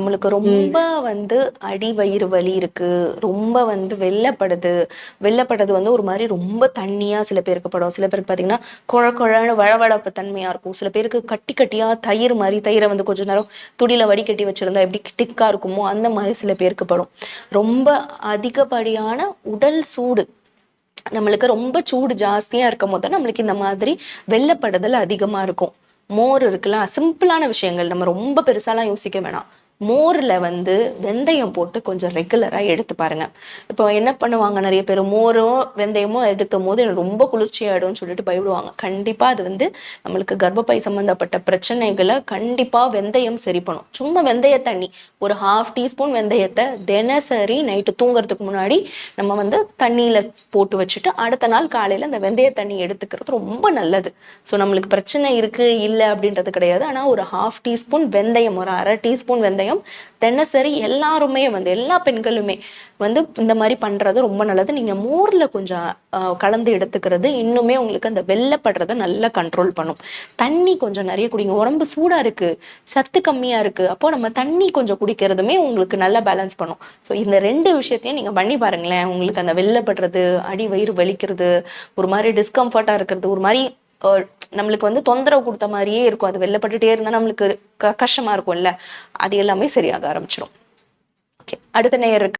நம்மளுக்கு ரொம்ப வந்து அடி வயிறு வலி இருக்கு. ரொம்ப வந்து வெள்ளப்படுது. வெள்ளப்படுறது வந்து ஒரு மாதிரி ரொம்ப தண்ணியா சில பேருக்கு படும். சில பேருக்கு பாத்தீங்கன்னா குழ குழன்னு வழவழப்பு தன்மையா இருக்கும். சில பேருக்கு கட்டி கட்டியா தயிர் மாதிரி தயிரை வந்து கொஞ்ச நேரம் துடியில வடிகட்டி வச்சிருந்தா எப்படி திக்கா இருக்குமோ அந்த மாதிரி சில பேருக்கு படும். ரொம்ப அதிகப்படியான உடல் சூடு. நம்மளுக்கு ரொம்ப சூடு ஜாஸ்தியா இருக்கும் போது நம்மளுக்கு இந்த மாதிரி வெள்ளப்படுதல் அதிகமா இருக்கும். மோர் இருக்குல்ல சிம்பிளான விஷயங்கள். நம்ம ரொம்ப பெருசாலாம் யோசிக்க வேணாம். மோரில் வந்து வெந்தயம் போட்டு கொஞ்சம் ரெகுலராக எடுத்து பாருங்க. இப்போ என்ன பண்ணுவாங்க? நிறைய பேர் மோரும் வெந்தயமும் எடுத்தும் போது எனக்கு ரொம்ப குளிர்ச்சியாயிடும்னு சொல்லிட்டு பயப்படுவாங்க. கண்டிப்பாக அது வந்து நம்மளுக்கு கர்ப்பப்பை சம்மந்தப்பட்ட பிரச்சனைகளை கண்டிப்பாக வெந்தயம் சரி பண்ணும். சும்மா வெந்தய தண்ணி ஒரு ஹாஃப் டீஸ்பூன் வெந்தயத்தை தினசரி நைட்டு தூங்குறதுக்கு முன்னாடி நம்ம வந்து தண்ணியில் போட்டு வச்சுட்டு அடுத்த நாள் காலையில் அந்த வெந்தய தண்ணி எடுத்துக்கிறது ரொம்ப நல்லது. ஸோ நம்மளுக்கு பிரச்சனை இருக்குது இல்லை அப்படின்றது கிடையாது. ஆனால் ஒரு ஹாஃப் டீஸ்பூன் வெந்தயம் ஒரு அரை டீஸ்பூன் வெந்தயம் தினசரி எல்லாருமே வந்து எல்லா பெண்களுமே வந்து இந்த மாதிரி பண்றது ரொம்ப நல்லது. நீங்க மோர்ல கொஞ்சம் கலந்து எடுத்துக்கிறது இன்னுமே உங்களுக்கு அந்த வெள்ளப்படுறத நல்லா கண்ட்ரோல் பண்ணும். தண்ணி கொஞ்சம் நிறைய குடிங்க. உடம்பு சூடா இருக்கு சத்து கம்மியா இருக்கு. அப்போ நம்ம தண்ணி கொஞ்சம் குடிக்கிறதுமே உங்களுக்கு நல்லா பேலன்ஸ் பண்ணும். ஸோ இந்த ரெண்டு விஷயத்தையும் நீங்க பண்ணி பாருங்களேன். உங்களுக்கு அந்த வெள்ளப்படுறது அடி வயிறு வலிக்கிறது ஒரு மாதிரி டிஸ்கம்ஃபர்ட்டா இருக்கிறது ஒரு மாதிரி நம்மளுக்கு வந்து தொந்தரவு கொடுத்த மாதிரியே இருக்கும். அது வெள்ளப்பட்டுட்டே இருந்தால் நம்மளுக்கு க- கஷ்டமா இருக்கும்ல. அது எல்லாமே சரியாக ஆரம்பிச்சிடும் ஓகே. அடுத்த நேயருக்கு